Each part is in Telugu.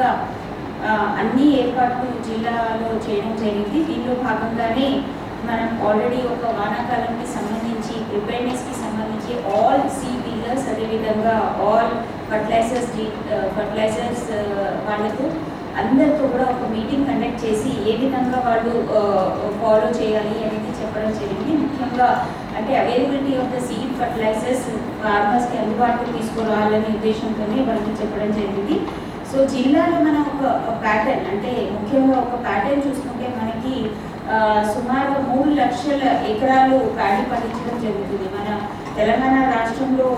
భాగంగా అన్ని ఏర్పాట్లు జిల్లాలో చేయడం జరిగింది. దీనిలో భాగంగానే మనం ఆల్రెడీ ఒక వానాకాలంకి సంబంధించి ప్రిపేర్నెస్కి సంబంధించి ఆల్ సీ డీలర్స్ అదేవిధంగా ఆల్ ఫర్టిలైజర్స్ ఫర్టిలైజర్స్ వాళ్ళకు అందరితో కూడా ఒక మీటింగ్ కండక్ట్ చేసి ఏ విధంగా వాళ్ళు ఫాలో చేయాలి అనేది చెప్పడం జరిగింది. ముఖ్యంగా అంటే availability of the seed fertilizers ఫార్మర్స్కి అందుబాటులో తీసుకురావాలనే ఉద్దేశంతోనే వాళ్ళకి చెప్పడం జరిగింది. సో జిల్లాలో మనం ఒక ప్యాటర్న్ అంటే ముఖ్యంగా ఒక ప్యాటర్న్ చూసుకుంటే మనకి సుమారు మూడు లక్షల ఎకరాలు ప్యాడీ పండించడం జరుగుతుంది. మన తెలంగాణ రాష్ట్రంలో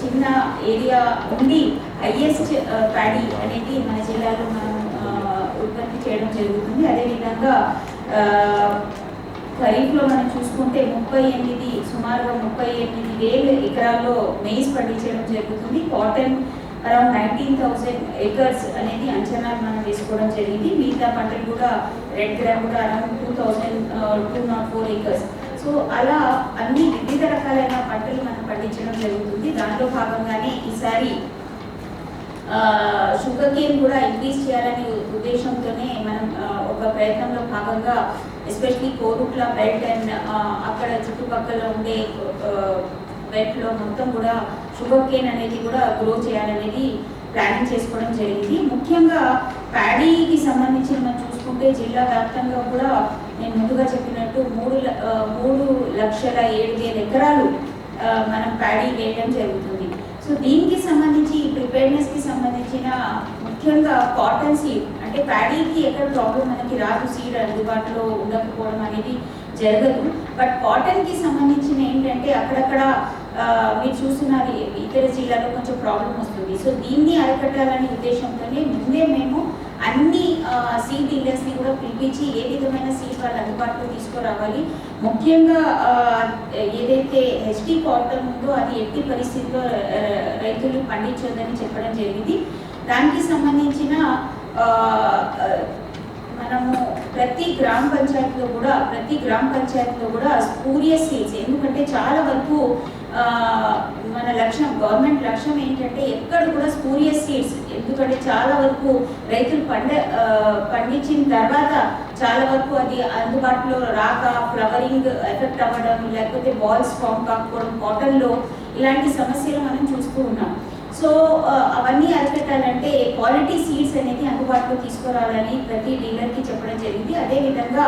చిన్న ఏరియా ఉండి హైయెస్ట్ ప్యాడీ అనేది మన జిల్లాలో మనం ఉత్పత్తి చేయడం జరుగుతుంది. అదేవిధంగా ఖరీఫ్లో మనం చూసుకుంటే ముప్పై ఎనిమిది సుమారుగా ముప్పై ఎనిమిది వేల ఎకరాల్లో మెయిస్ పండించడం జరుగుతుంది. Cotton around nineteen thousand acres అనేది అంచనాలు మనం వేసుకోవడం జరిగింది. మిగతా పంటలు కూడా రెడ్ గ్రామ్ కూడా around two thousand two naught four acres. So అలా అన్ని వివిధ రకాలైన పంటలు మనం పండించడం జరుగుతుంది. దాంట్లో భాగంగానే ఈసారి షుగర్ కేన్ కూడా ఇంక్రీజ్ చేయాలనే ఉద్దేశంతోనే మనం ఒక ప్రయత్నంలో భాగంగా ఎస్పెషలీ కోరుట్ల బెల్ట్ అండ్ అక్కడ చుట్టుపక్కల ఉండే లైఫ్లో మొత్తం కూడా షుగర్ కేన్ అనేది కూడా గ్రో చేయాలనేది ప్లానింగ్ చేసుకోవడం జరిగింది. ముఖ్యంగా ప్యాడీకి సంబంధించి మనం చూసుకుంటే జిల్లా వ్యాప్తంగా కూడా నేను ముందుగా చెప్పినట్టు మూడు మూడు లక్షల ఏడు వేల ఎకరాలు మనం ప్యాడీ వేయడం జరుగుతుంది. సో దీనికి సంబంధించి ప్రిపేర్నెస్కి సంబంధించిన ముఖ్యంగా కాటన్ సీడ్ అంటే ప్యాడీకి ఎక్కడ ప్రాబ్లం మనకి రాదు సీడ్ అందుబాటులో ఉండకపోవడం అనేది జరగదు. బట్ కాటన్కి సంబంధించిన ఏంటంటే అక్కడక్కడ మీరు చూస్తున్నారు ఇతర జిల్లాలో కొంచెం ప్రాబ్లం వస్తుంది. సో దీన్ని అరికట్టాలనే ఉద్దేశంతోనే ముందే మేము అన్ని సీ డీలర్స్ని కూడా పిలిపించి ఏ విధమైన సీట్ వాళ్ళు అందుబాటులో తీసుకురావాలి. ముఖ్యంగా ఏదైతే హెచ్డి కాటన్ ఉందో అది ఎట్టి పరిస్థితుల్లో రైతులు పండించొద్దని చెప్పడం జరిగింది. దానికి సంబంధించిన మనము ప్రతి గ్రామ పంచాయతీలో కూడా ప్రతి గ్రామ పంచాయతీలో కూడా స్పూరియస్ సీడ్స్ ఎందుకంటే చాలా వరకు మన లక్ష్యం గవర్నమెంట్ లక్ష్యం ఏంటంటే ఎక్కడ కూడా స్పూరియస్ సీడ్స్ ఎందుకంటే చాలా వరకు రైతులు పండ పండించిన తర్వాత చాలా వరకు అది అందుబాటులో రాక ఫ్లవరింగ్ ఎఫెక్ట్ అవ్వడం లేకపోతే బాల్స్ ఫామ్ కాకపోవడం కాటన్లో ఇలాంటి సమస్యలు మనం చూస్తూ ఉన్నాం. సో అవన్నీ అరికట్టాలంటే క్వాలిటీ సీడ్స్ అనేది అందుబాటులో తీసుకురావాలని ప్రతి డీలర్కి చెప్పడం జరిగింది. అదేవిధంగా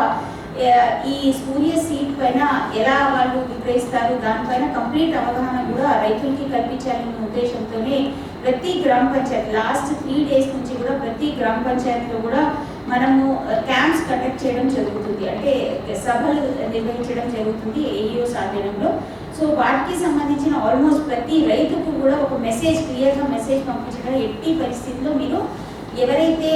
ఈ సూర్య సీడ్ పైన ఎలా వాళ్ళు విక్రయిస్తారు దానిపైన కంప్లీట్ అవగాహన కూడా రైతులకి కల్పించాలనే ఉద్దేశంతోనే ప్రతి గ్రామ పంచాయత్ లాస్ట్ త్రీ డేస్ నుంచి కూడా ప్రతి గ్రామ పంచాయతీలో కూడా మనము క్యాంప్స్ కండక్ట్ చేయడం జరుగుతుంది. అంటే సభలు నిర్వహించడం జరుగుతుంది ఏఈఓ ఆధ్వర్యంలో సో వాటికి సంబంధించిన ఆల్మోస్ట్ ప్రతి రైతుకు కూడా ఒక మెసేజ్ క్లియర్గా మెసేజ్ పంపించడం ఎట్టి పరిస్థితిలో మీరు ఎవరైతే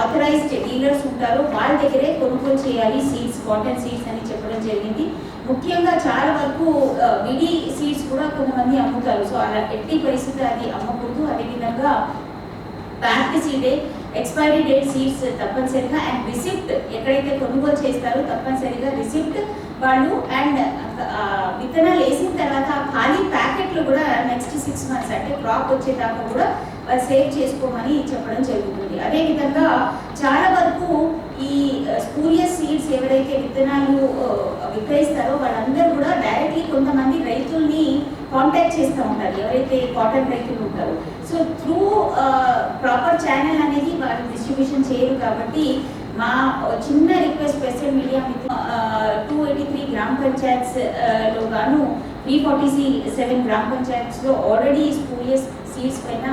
ఆథరైజ్డ్ డీలర్స్ ఉంటారో వాళ్ళ దగ్గరే కొనుగోలు చేయాలి సీడ్స్ కాటన్ సీడ్స్ అని చెప్పడం జరిగింది. ముఖ్యంగా చాలా వరకు విడి సీడ్స్ కూడా కొంతమంది అమ్ముతారు. సో అలా ఎట్టి పరిస్థితి అది అమ్మకూడదు. అదేవిధంగా ప్యాక్డ్ సీడే ఎక్స్పైరీ డేట్ సీడ్స్ తప్పనిసరిగా అండ్ రిసిప్ట్ ఎక్కడైతే కొనుగోలు చేస్తారో తప్పనిసరిగా రిసిప్ట్ వాళ్ళు అండ్ విత్తనాలు వేసిన తర్వాత ఖాళీ ప్యాకెట్లు కూడా నెక్స్ట్ సిక్స్ మంత్స్ అంటే క్రాప్ వచ్చేదాకా కూడా సేవ్ చేసుకోమని చెప్పడం జరుగుతుంది. అదేవిధంగా చాలా వరకు ఈ స్పూరియస్ సీడ్స్ ఎవరైతే విత్తనాలు విక్రయిస్తారో వాళ్ళందరూ కూడా డైరెక్ట్లీ కొంతమంది రైతుల్ని కాంటాక్ట్ చేస్తూ ఉంటారు. ఎవరైతే కాటన్ రైతులు ఉంటారో. సో త్రూ ప్రాపర్ ఛానల్ అనేది వాళ్ళు డిస్ట్రిబ్యూషన్ చేయరు కాబట్టి మా చిన్న request special media two eighty three గ్రామ పంచాయత్స్లో గాను త్రీ ఫార్టీ సి సెవెన్ గ్రామ పంచాయత్స్లో ఆల్రెడీ స్పూరియస్ సీడ్స్ పైన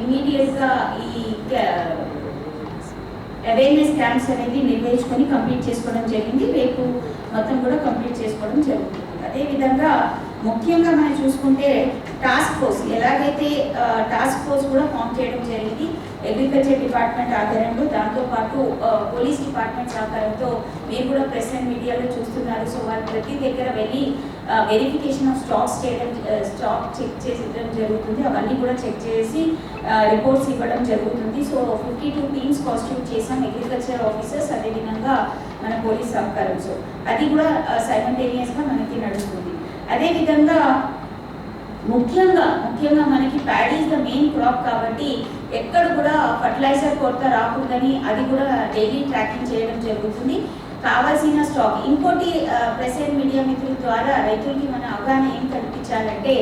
ఇమీడియట్గా ఈ అవేర్నెస్ క్యాంప్స్ అనేది నిర్వహించుకొని కంప్లీట్ చేసుకోవడం జరిగింది. రేపు మొత్తం కూడా కంప్లీట్ చేసుకోవడం జరుగుతుంది. అదేవిధంగా ముఖ్యంగా మనం చూసుకుంటే టాస్క్ ఫోర్స్ ఎలాగైతే టాస్క్ ఫోర్స్ కూడా ఫామ్ చేయడం జరిగింది అగ్రికల్చర్ డిపార్ట్మెంట్ ఆధ్వర్యంలో. దాంతోపాటు పోలీస్ డిపార్ట్మెంట్ సహకారంతో మీరు కూడా ప్రెస్ అండ్ మీడియాలో చూస్తున్నారు. సో వాళ్ళు ప్రతి దగ్గర వెళ్ళి వెరిఫికేషన్ ఆఫ్ స్టాక్స్ చేయడం స్టాక్ చెక్ చేసడం జరుగుతుంది. అవన్నీ కూడా చెక్ చేసి రిపోర్ట్స్ ఇవ్వడం జరుగుతుంది. So fifty two teams constitute చేసాం అగ్రికల్చర్ ఆఫీసర్స్ అదేవిధంగా మన పోలీస్ సహకారం. సో అది కూడా సైమంటేనియస్గా మనకి నడుస్తుంది. అదేవిధంగా ముఖ్యంగా ముఖ్యంగా మనకి paddy is the main crop కాబట్టి ఎక్కడ కూడా ఫర్టిలైజర్ కొరత రాకూడదని అది కూడా డైలీ ట్రాకింగ్ చేయడం జరుగుతుంది. కావాల్సిన స్టాక్ ఇంకోటి ప్రెసెంట్ మీడియా మిత్రుల ద్వారా రైతులకి మన అవగాహన ఏం కల్పించాలంటే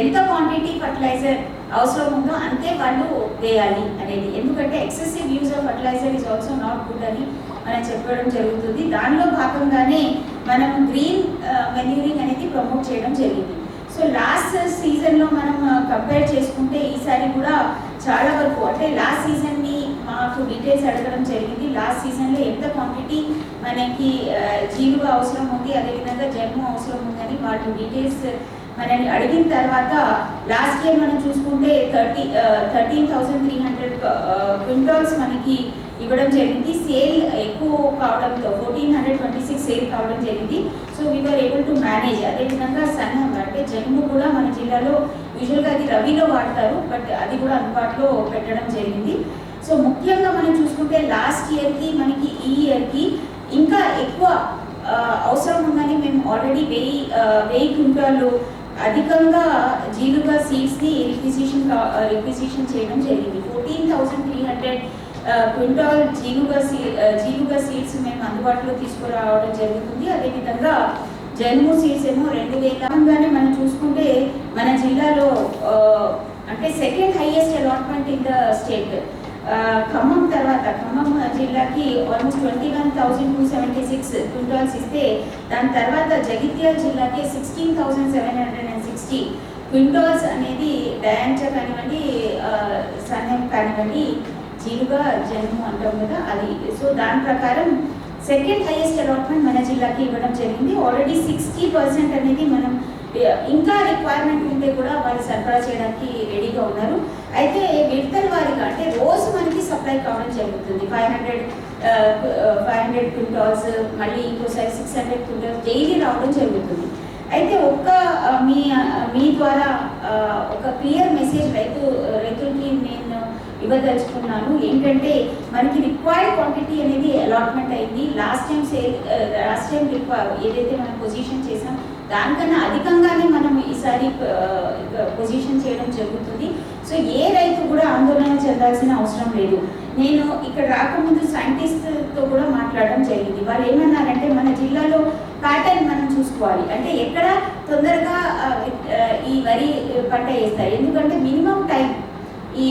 ఎంత క్వాంటిటీ ఫర్టిలైజర్ అవసరం ఉందో అంతే వాళ్ళు వేయాలి అనేది. ఎందుకంటే excessive use of fertilizer is also not good అని మనం చెప్పడం జరుగుతుంది. దానిలో భాగంగానే మనం గ్రీన్ మెన్యూరింగ్ అనేది ప్రమోట్ చేయడం జరిగింది. సో లాస్ట్ సీజన్లో మనం కంపేర్ చేసుకుంటే ఈసారి కూడా చాలా వరకు అంటే లాస్ట్ సీజన్ని మాకు డీటెయిల్స్ అడగడం జరిగింది. లాస్ట్ సీజన్లో ఎంత క్వాంటిటీ మనకి ఆ, అవసరం ఉంది అదేవిధంగా జమ్ము అవసరం ఉందని వాటి డీటెయిల్స్ మనల్ని అడిగిన తర్వాత లాస్ట్ ఇయర్ మనం చూసుకుంటే thirty thirteen thousand three hundred quintals మనకి ఇవ్వడం జరిగింది. సేల్ ఎక్కువ కావడంతో fourteen hundred twenty six sale కావడం జరిగింది. So we are able to manage అదేవిధంగా సన్నం అంటే జన్ను కూడా మన జిల్లాలో యూజువల్గా అది రవిలో వాడతారు బట్ అది కూడా అందుబాటులో పెట్టడం జరిగింది. సో ముఖ్యంగా మనం చూసుకుంటే లాస్ట్ ఇయర్కి మనకి ఈ ఇయర్కి ఇంకా ఎక్కువ అవసరం ఉందని మేము ఆల్రెడీ వెయ్యి వెయ్యి క్వింటాలు అధికంగా జీలుగా సీడ్స్ని రిక్విజిషన్ రిక్విజిషన్ చేయడం జరిగింది. Fourteen thousand three hundred quintal జీలుగా సీ ఆ, జీలుగా సీడ్స్ మేము అందుబాటులో తీసుకురావడం జరుగుతుంది. అదేవిధంగా జన్ము సీడ్స్ ఏమో రెండు వేలగానే మనం చూసుకుంటే మన జిల్లాలో అంటే second highest allotment in the state Khammam తర్వాత ఖమ్మం జిల్లాకి almost twenty one thousand two seventy six quintals ఇస్తే దాని తర్వాత జగిత్యాల జిల్లాకి sixteen thousand seven hundred and sixty quintals అనేది డయాంచ కానివ్వండి సన్యం కానివ్వండి జీలుగా జన్ము అంటాం కదా అది. సో దాని ప్రకారం సెకండ్ హైయెస్ట్ అలాట్మెంట్ మన జిల్లాకి ఇవ్వడం జరిగింది. ఆల్రెడీ సిక్స్టీ పర్సెంట్ అనేది మనం ఇంకా రిక్వైర్మెంట్ ఉంటే కూడా వాళ్ళు సరఫరా చేయడానికి రెడీగా ఉన్నారు. అయితే విడతల వారిగా అంటే రోజు మనకి సప్లై కావడం జరుగుతుంది. Five hundred five hundred quintals మళ్ళీ ఇంకోసారి సిక్స్ హండ్రెడ్ క్వింటాల్స్ డైలీ రావడం జరుగుతుంది. అయితే ఒక్క మీ మీ ద్వారా ఒక క్లియర్ మెసేజ్ రైతు రైతులకి నేను ఇవ్వదలుచుకున్నాను. ఏంటంటే మనకి రిక్వైర్డ్ క్వాంటిటీ అనేది అలాట్మెంట్ అయింది. Last time sale last time require ఏదైతే మనం పొజిషన్ చేసాం దానికన్నా అధికంగానే మనం ఈసారి uh, పొజిషన్ చేయడం జరుగుతుంది. సో ఏ రైతు కూడా ఆందోళన చెందాల్సిన అవసరం లేదు. నేను ఇక్కడ రాకముందు సైంటిస్ట్తో కూడా మాట్లాడడం జరిగింది. వాళ్ళు ఏమన్నారంటే మన జిల్లాలో ప్యాటర్న్ మనం చూసుకోవాలి. అంటే ఎక్కడ తొందరగా uh, uh, ఈ వరి పంట వేస్తారు. ఎందుకంటే మినిమం టైం ఈ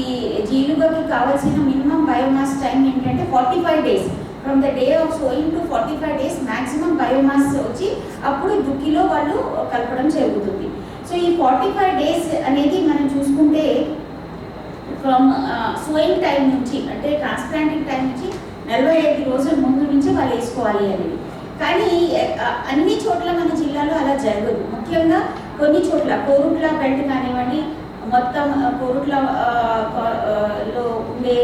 జీలుగకి కావాల్సిన మినిమం బయోమాస్ టైం ఏంటంటే forty five days from the day of sowing to forty five days maximum biomass వచ్చి అప్పుడు దుక్కిలో వాళ్ళు కలపడం జరుగుతుంది. సో ఈ ఫార్టీ ఫైవ్ డేస్ అనేది మనం చూసుకుంటే ఫ్రమ్ సోయింగ్ టైం నుంచి అంటే ట్రాన్స్ప్లాంటింగ్ టైం నుంచి నలభై ఐదు రోజుల ముందు నుంచి వాళ్ళు వేసుకోవాలి అనేది. కానీ అన్ని చోట్ల మన జిల్లాలో అలా జరగదు. ముఖ్యంగా కొన్ని చోట్ల కోరుట్ల బెల్ట్ కానివ్వండి మొత్తం కోరుట్ల లో ఉండే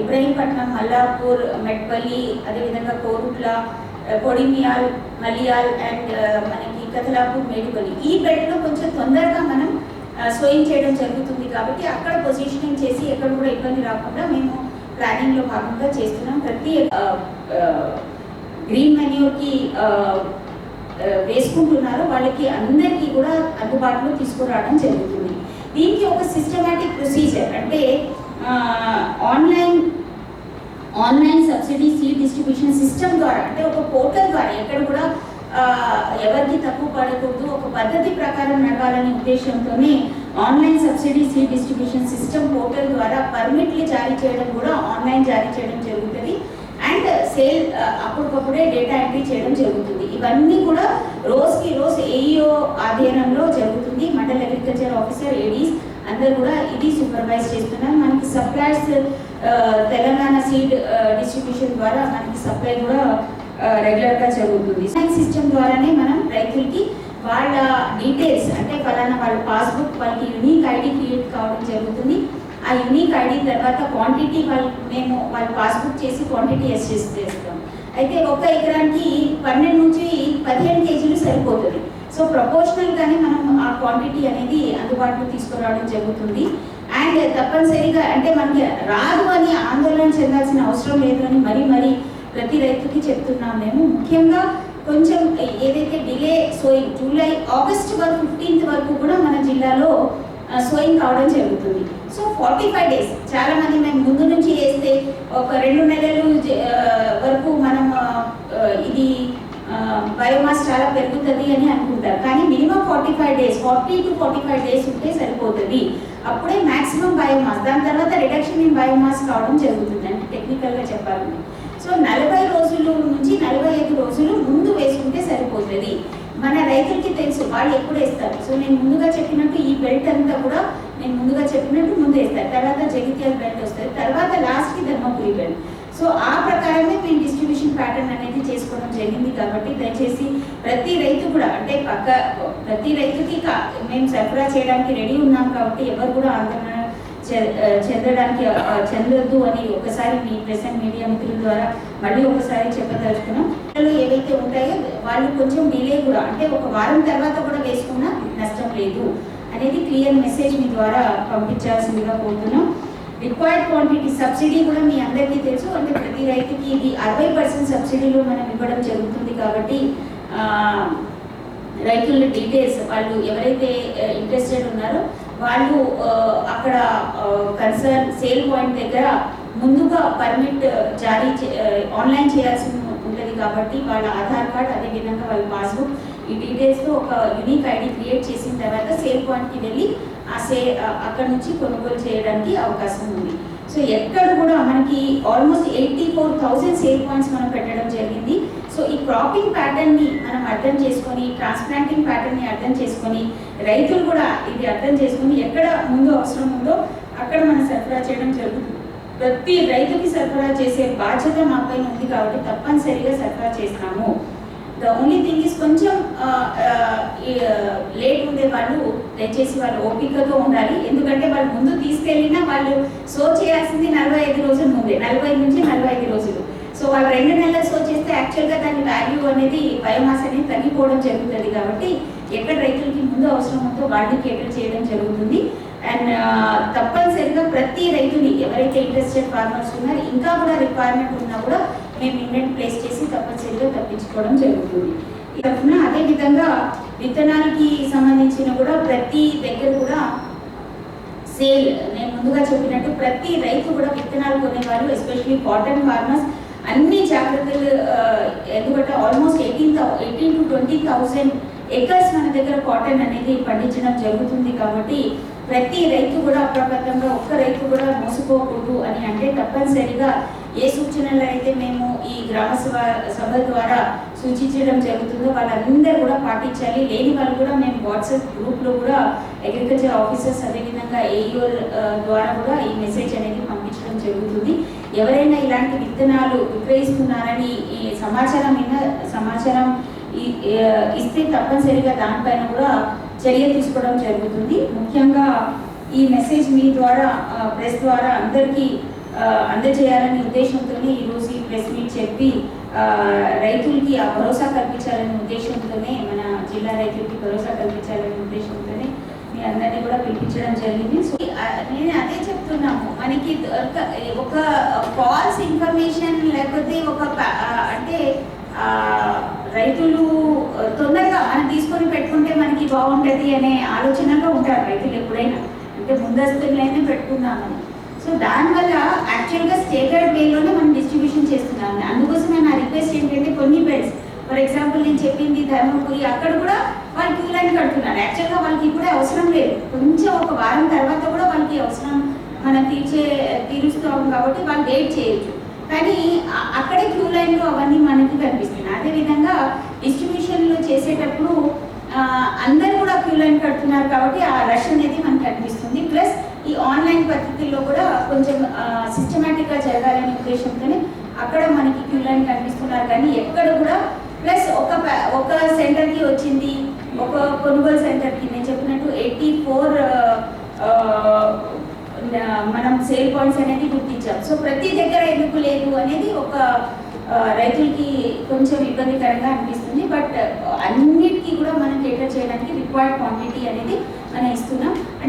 ఇబ్రహీంపట్నం మల్లాపూర్ మెట్పల్లి అదేవిధంగా కోరుట్ల కొడిమియాల్ మలియాల్ అండ్ మనకి కథలాపూర్ మేడిపల్లి. ఈ బెడ్లో కొంచెం తొందరగా మనం స్వయం చేయడం జరుగుతుంది కాబట్టి అక్కడ పొజిషనింగ్ చేసి ఎక్కడ కూడా ఇబ్బంది రాకుండా మేము ప్లానింగ్లో భాగంగా చేస్తున్నాం. ప్రతి గ్రీన్ మెన్యూర్కి వేసుకుంటున్నారో వాళ్ళకి అందరికీ కూడా అందుబాటులో తీసుకురావడం జరుగుతుంది. దీనికి ఒక సిస్టమాటిక్ ప్రొసీజర్ అంటే online online subsidy seed distribution system ద్వారా అంటే ఒక పోర్టల్ ద్వారా ఎక్కడ కూడా ఎవరికి తక్కువ పడకూడదు ఒక పద్ధతి ప్రకారం నడవాలనే ఉద్దేశంతోనే online subsidy seed distribution system portal ద్వారా పర్మిట్లు జారీ చేయడం కూడా ఆన్లైన్ జారీ చేయడం జరుగుతుంది. సేల్ అప్పటికప్పుడే డేటా ఎంట్రీ చేయడం జరుగుతుంది. ఇవన్నీ కూడా రోజుకి రోజు ఏఈఓ ఆధీనంలో జరుగుతుంది. మండల్ అగ్రికల్చర్ ఆఫీసర్ ఏడీస్ అందరు కూడా ఇది సూపర్వైజ్ చేస్తున్నారు. మనకి సప్లైస్ తెలంగాణ సీడ్ డిస్ట్రిబ్యూషన్ ద్వారా మనకి సప్లై కూడా రెగ్యులర్గా జరుగుతుంది. సైన్స్ సిస్టమ్ ద్వారానే మనం రైతులకి వాళ్ళ డీటెయిల్స్ అంటే ఫలానా వాళ్ళ పాస్బుక్ వాళ్ళకి యూనిక్ ఐడి క్రియేట్ కావడం జరుగుతుంది. ఆ యూనిక్ ఐడి తర్వాత క్వాంటిటీ వాళ్ళు మేము వాళ్ళు పాస్బుక్ చేసి క్వాంటిటీ అసెస్ చేస్తాం అయితే ఒక ఎకరానికి పన్నెండు నుంచి పదిహేను కేజీలు సరిపోతుంది. సో ప్రపోర్షనల్గానే మనం ఆ క్వాంటిటీ అనేది అందుబాటులో తీసుకురావడం జరుగుతుంది. అండ్ తప్పనిసరిగా అంటే మనకి రాదు అని ఆందోళన చెందాల్సిన అవసరం లేదు అని మరీ మరీ ప్రతి రైతుకి చెప్తున్నాం మేము. ముఖ్యంగా కొంచెం ఏదైతే డిలే సోయింగ్ జూలై ఆగస్ట్ వరకు ఫిఫ్టీన్త్ వరకు కూడా మన జిల్లాలో సోయింగ్ కావడం జరుగుతుంది. సో ఫార్టీ ఫైవ్ డేస్ చాలా మంది మేము ముందు నుంచి వేస్తే ఒక రెండు నెలలు వరకు మనం ఇది బయోమాస్ చాలా పెరుగుతుంది అని అనుకుంటారు. కానీ minimum forty five days forty to forty five days ఉంటే సరిపోతుంది. అప్పుడే మ్యాక్సిమం బయోమాస్ దాని తర్వాత రిడక్షన్ ఇన్ బయోమాస్ కావడం జరుగుతుంది. అంటే టెక్నికల్గా చెప్పాలంటే. సో నలభై రోజులు నుంచి నలభై ఐదు రోజులు ముందు వేసుకుంటే సరిపోతుంది. మన రైతులకి తెలుసు వాళ్ళు ఎప్పుడు వేస్తారు. సో నేను ముందుగా చెప్పినట్టు ఈ బెల్ట్ అంతా కూడా నేను ముందుగా చెప్పినట్టు ముందు వేస్తారు. తర్వాత జగిత్యాల బెల్ట్ వస్తుంది తర్వాత లాస్ట్కి ధర్మపురి బెల్ట్ సో ఆ ప్రకారమే మేము డిస్ట్రిబ్యూషన్ ప్యాటర్న్ అనేది చేసుకోవడం జరిగింది కాబట్టి దయచేసి ప్రతి రైతు కూడా అంటే పక్క ప్రతి రైతుకి కా- మేము సరఫరా చేయడానికి రెడీ ఉన్నాం కాబట్టి ఎవరు కూడా ఆందోళన చెందడానికి చెందొద్దు అని ఒకసారి మీ ప్రెస్ అండ్ మీడియా మిత్రుల ద్వారా మళ్ళీ ఒకసారి చెప్పదలుచుకున్నాం. పిల్లలు ఏవైతే ఉంటాయో వాళ్ళు కొంచెం డిలే కూడా అంటే ఒక వారం తర్వాత కూడా వేసుకున్నా నష్టం లేదు అనేది క్లియర్ మెసేజ్ మీ ద్వారా పంపించాల్సిందిగా కోరుతున్నాం. రిక్వైర్డ్ క్వాంటిటీ సబ్సిడీ కూడా మీ అందరికీ తెలుసు అంటే ప్రతి రైతుకి ఇది అరవై పర్సెంట్ సబ్సిడీలో మనం ఇవ్వడం జరుగుతుంది కాబట్టి రైతుల డీటెయిల్స్ వాళ్ళు ఎవరైతే ఇంట్రెస్టెడ్ ఉన్నారో వాళ్ళు అక్కడ కన్సర్న్ సేల్ పాయింట్ దగ్గర ముందుగా పర్మిట్ జారీ ఆన్లైన్ చేయాల్సి ఉంటుంది కాబట్టి వాళ్ళ ఆధార్ కార్డ్ అదేవిధంగా వాళ్ళ పాస్బుక్ ఈ డీటెయిల్స్తో ఒక యునిక్ ఐడి క్రియేట్ చేసిన తర్వాత సేల్ పాయింట్కి వెళ్ళి ఆ సే అక్కడ నుంచి కొనుగోలు చేయడానికి అవకాశం ఉంది. సో ఎక్కడ కూడా మనకి almost eighty four thousand sale points మనం పెట్టడం జరిగింది. సో ఈ క్రాపింగ్ ప్యాటర్న్ని మనం అర్థం చేసుకొని ట్రాన్స్ప్లాంటింగ్ ప్యాటర్న్ని అర్థం చేసుకొని రైతులు కూడా ఇది అర్థం చేసుకుని ఎక్కడ ముందు అవసరం ఉందో అక్కడ మనం సరఫరా చేయడం జరుగుతుంది. ప్రతి రైతుకి సరఫరా చేసే బాధ్యత మా పైన ఉంది కాబట్టి తప్పనిసరిగా సరఫరా చేస్తాము. ద ఓన్లీ థింగ్ ఇస్ కొంచెం లేట్ ఉండే వాళ్ళు దయచేసి వాళ్ళు ఓపికతో ఉండాలి. ఎందుకంటే వాళ్ళు ముందు తీసుకెళ్ళినా వాళ్ళు సో చేయాల్సింది నలభై ఐదు రోజుల ముందే నలభై నుంచి నలభై ఐదు రోజులు. సో వాళ్ళు రెండు నెలలు సో చేస్తే యాక్చువల్గా దాని వాల్యూ అనేది బయోమాస్ అనేది తగ్గిపోవడం జరుగుతుంది కాబట్టి ఎక్కడ రైతులకి ముందు అవసరం ఉందో వాళ్ళని కేటర్ చేయడం జరుగుతుంది. అండ్ తప్పనిసరిగా ప్రతి రైతుని ఎవరైతే ఇంట్రెస్టెడ్ ఫార్మర్స్ ఉన్నారో ఇంకా కూడా రిక్వైర్మెంట్ ఉన్నా కూడా మేము ఇండెంట్ ప్లేస్ చేసి తప్పనిసరిగా తప్పించుకోవడం జరుగుతుంది. తరఫున అదే విధంగా విత్తనాలకి సంబంధించిన కూడా ప్రతి దగ్గర కూడా సేల్ నేను ముందుగా చెప్పినట్టు ప్రతి రైతు కూడా విత్తనాలు కొనేవారు ఎస్పెషల్లీ కాటన్ ఫార్మర్స్ అన్ని జాగ్రత్తలు ఎందుకంటే almost eighteen eighteen to twenty thousand acres మన దగ్గర కాటన్ అనేది పండించడం జరుగుతుంది కాబట్టి ప్రతి రైతు కూడా అప్రమత్తంగా ఒక్క రైతు కూడా మోసపోకూడదు అని అంటే తప్పనిసరిగా ఏ సూచనలు అయితే మేము ఈ గ్రామ సభ సభ ద్వారా సూచించడం జరుగుతుందో వాళ్ళందరూ కూడా పాటించాలి. లేని వాళ్ళు కూడా మేము వాట్సాప్ గ్రూప్లో కూడా అగ్రికల్చర్ ఆఫీసర్స్ అదేవిధంగా ఏఈఓ ద్వారా కూడా ఈ మెసేజ్ అనేది పంపించడం జరుగుతుంది. ఎవరైనా ఇలాంటి విత్తనాలు విక్రయిస్తున్నారని ఈ సమాచారం మీద సమాచారం ఇస్తే తప్పనిసరిగా దానిపైన కూడా చర్య తీసుకోవడం జరుగుతుంది. ముఖ్యంగా ఈ మెసేజ్ మీ ద్వారా ప్రెస్ ద్వారా అందరికీ అందజేయాలనే ఉద్దేశంతోనే ఈరోజు ఈ ప్రెస్ మీట్ చెప్పి రైతులకి ఆ భరోసా కల్పించాలనే ఉద్దేశంతోనే మన జిల్లా రైతులకి భరోసా కల్పించాలనే ఉద్దేశంతోనే మీ అందరినీ కూడా పిలిపించడం జరిగింది. సో నేను అదే చెప్తున్నాము. మనకి ఒక ఫాల్స్ ఇన్ఫర్మేషన్ లేకపోతే ఒక ప- అంటే రైతులు తొందరగా మనం తీసుకొని పెట్టుకుంటే మనకి బాగుంటుంది అనే ఆలోచనలో ఉంటారు రైతులు ఎప్పుడైనా. అంటే ముందస్తులైనా పెట్టుకుందామని. సో దానివల్ల యాక్చువల్గా స్టేటెడ్ వేలోనే మనం డిస్ట్రిబ్యూషన్ చేస్తున్నాం అందుకోసమే నా రిక్వెస్ట్ ఏంటంటే కొన్ని బెడ్స్ ఫర్ ఎగ్జాంపుల్ నేను చెప్పింది ధర్మపురి అక్కడ కూడా వాళ్ళు క్యూ లైన్ కడుతున్నారు. యాక్చువల్గా వాళ్ళకి ఇప్పుడే అవసరం లేదు. కొంచెం ఒక వారం తర్వాత కూడా వాళ్ళకి అవసరం మనం తీర్చే తీరుస్తాం కాబట్టి వాళ్ళు వెయిట్ చేయొచ్చు. కానీ అక్కడే క్యూ లైన్లు అవన్నీ మనకి కనిపిస్తాయి. అదేవిధంగా డిస్ట్రిబ్యూషన్లో చేసేటప్పుడు అందరూ కూడా క్యూ లైన్ కడుతున్నారు కాబట్టి ఆ రష్ అనేది మనకు అనిపిస్తుంది. ప్లస్ ఈ ఆన్లైన్ పద్ధతిలో కూడా కొంచెం సిస్టమేటిక్గా జరగాలనే ఉద్దేశంతోనే అక్కడ మనకి క్యూ లైన్ కనిపిస్తున్నారు. కానీ ఎక్కడ కూడా ప్లస్ ఒక ఒక సెంటర్కి వచ్చింది ఒక కొనుగోలు సెంటర్కి నేను చెప్పినట్టు ఎయిటీ ఫోర్ మనం సేల్ పాయింట్స్ అనేది గుర్తించాం. సో ప్రతి దగ్గర ఎందుకు లేదు అనేది ఒక రైతులకి కొంచెం ఇబ్బందికరంగా అనిపిస్తుంది బట్ అన్నిటికీ కూడా మనం కేటర్ చేయడానికి రిక్వైర్డ్ క్వాంటిటీ అనేది మనం ఇస్తున్నాం.